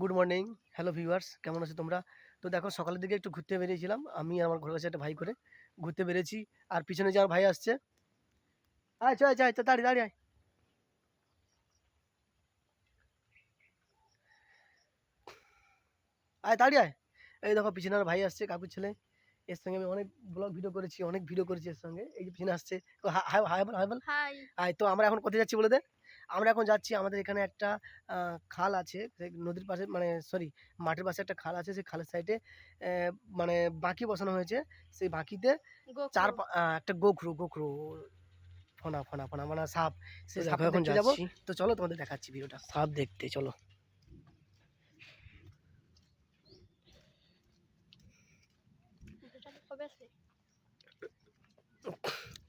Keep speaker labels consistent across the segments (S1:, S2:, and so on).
S1: Good morning. Hello viewers কেমন আছো তোমরা? তো দেখো সকালের দিকে একটু ঘুরতে বেরিয়েছিলাম। আমি আমার ঘরের কাছে একটা ভাই করে ঘুরতে বেরিয়েছি। আর পিছনে যে আমার ভাই আসছে। আয় চল চাই তো দাঁড়িয়ে দাঁড়িয়ে আয়। আয় দাঁড়িয়ে আয়। এই দেখো পিছনে আমার ভাই আসছে কাকুর ছেলে। এর সঙ্গে আমি অনেক ব্লগ ভিডিও করেছি অনেক ভিডিও করেছি এর সঙ্গে। এই যে পিছনে আসছে। হাই হাই বল হাই বল।
S2: হাই
S1: তো আমরা এখন কোথায় যাচ্ছি বলে দে? আমরা এখন যাচ্ছি আমাদের এখানে একটা আহ, খাল আছে সেই নদীর পাশে মানে সরি মাঠের পাশে একটা খাল আছে সেই খালের সাইডে মানে বাঁকি বসানো হয়েছে সেই বাঁকিতে চার পা- আহ, একটা গোখরু গোখরু ফোনা ফোনা ফোনা মানে সাপ সেই সাপ এখন যাব। তো চলো তোমাদের দেখাচ্ছি ভিডিওটা। সাপ দেখতে চলো।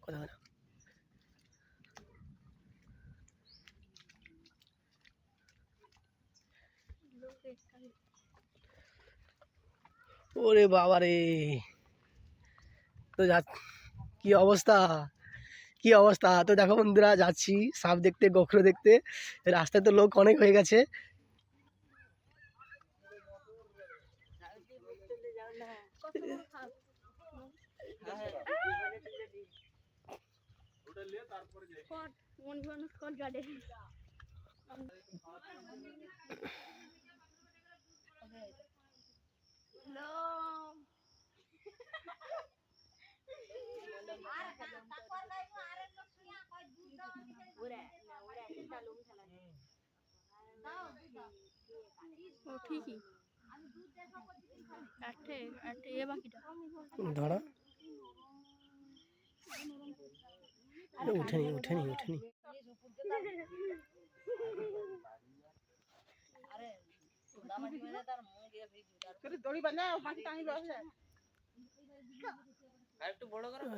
S1: কথা ওরে বাবা রে তো যা কি অবস্থা? কি অবস্থা? তো দেখো বন্ধুরা, যাচ্ছি সাপ দেখতে, গোখরো দেখতে। রাস্তায় তো লোক অনেক হয়ে গেছে।
S2: ও ঠিকই। আটে আটে এ বাকিটা।
S1: দাঁড়া। এ উঠেনি উঠেনি উঠেনি
S3: দড়ি বাঁধা পাখি টাঙি রয়েছে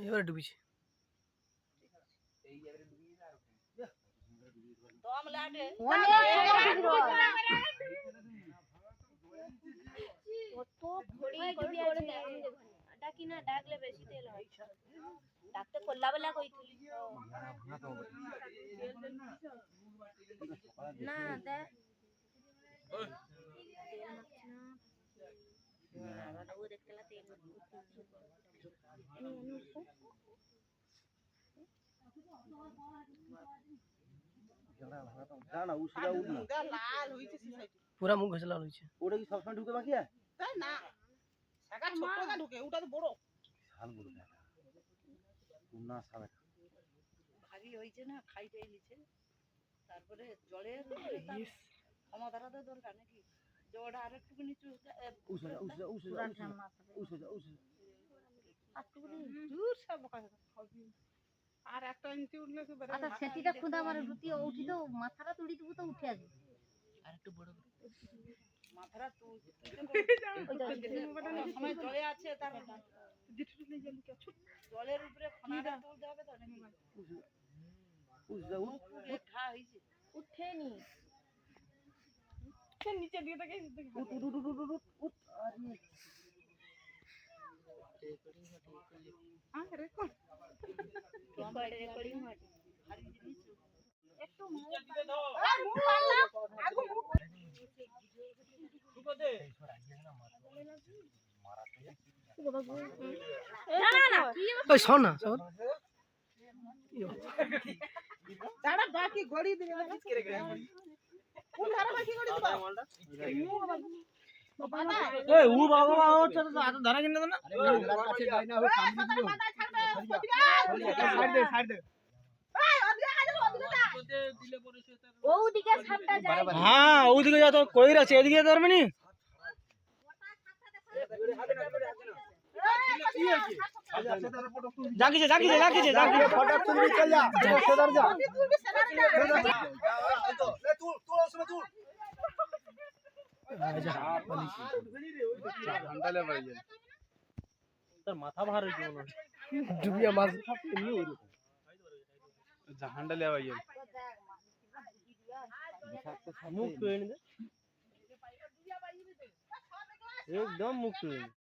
S1: এবার ডুবিছে।
S2: ডাকলে বেশি তেল হয় ডাকতে করলা বেলা কইছিলি না ও
S3: লাল
S1: পুরা মুখ ঘষে লাল হয়েছে
S4: ওটা কি সবসময় ঢুকে বাকি আছে
S3: তাই না শাখা ঢুকে ওটা তো বড়
S4: শাল না
S5: ভারী না নিচে তারপরে জলের ক্ষমতাটা দরকার নাকি জলটা আর একটু নিচু
S4: উসে।
S3: আর একটা ইঞ্চি উঠলে তো বেড়ে
S6: আচ্ছা সেটিটা খুদা মানে রুটি উঠি তো মাথাটা তুলি দেবো তো উঠে আসবে।
S5: আর একটু বড় মাথাটা তুই সময় জলে আছে তার জলের উপরে ফোনাটা তুলতে হবে তো নাকি?
S4: উঠ।
S2: উঠেনি।
S3: নিচে দিয়ে থাকে
S4: উঠ উঠ উঠ উঠ উঠ উঠ আরে
S3: আরে
S2: রেকর্ডিং
S5: জিনিস
S2: একটু না না না কি
S1: ওই শোন না শোন।
S3: তারা বাকি কোন দিবা বাবা
S4: ধরা কিনে না
S3: কাছে যাই না ওই কামড়ি দিল সাইড দে। সাইড দে
S2: ওদিকে সাপটা যায়
S4: হ্যাঁ ওদিকে যা তো কই আছে এদিকে যেতে পারবে নি জাগিছে জাগিছে জাগিছে জাগিছে। ফটো তুলবি চল যা সেদার যা তোর মাথা ভার হইছে মনে হয়
S1: ডুবিয়া মাছ এমনি ওই জাহানটা
S4: লেওয়া গেল মুখ দে একদম মুখ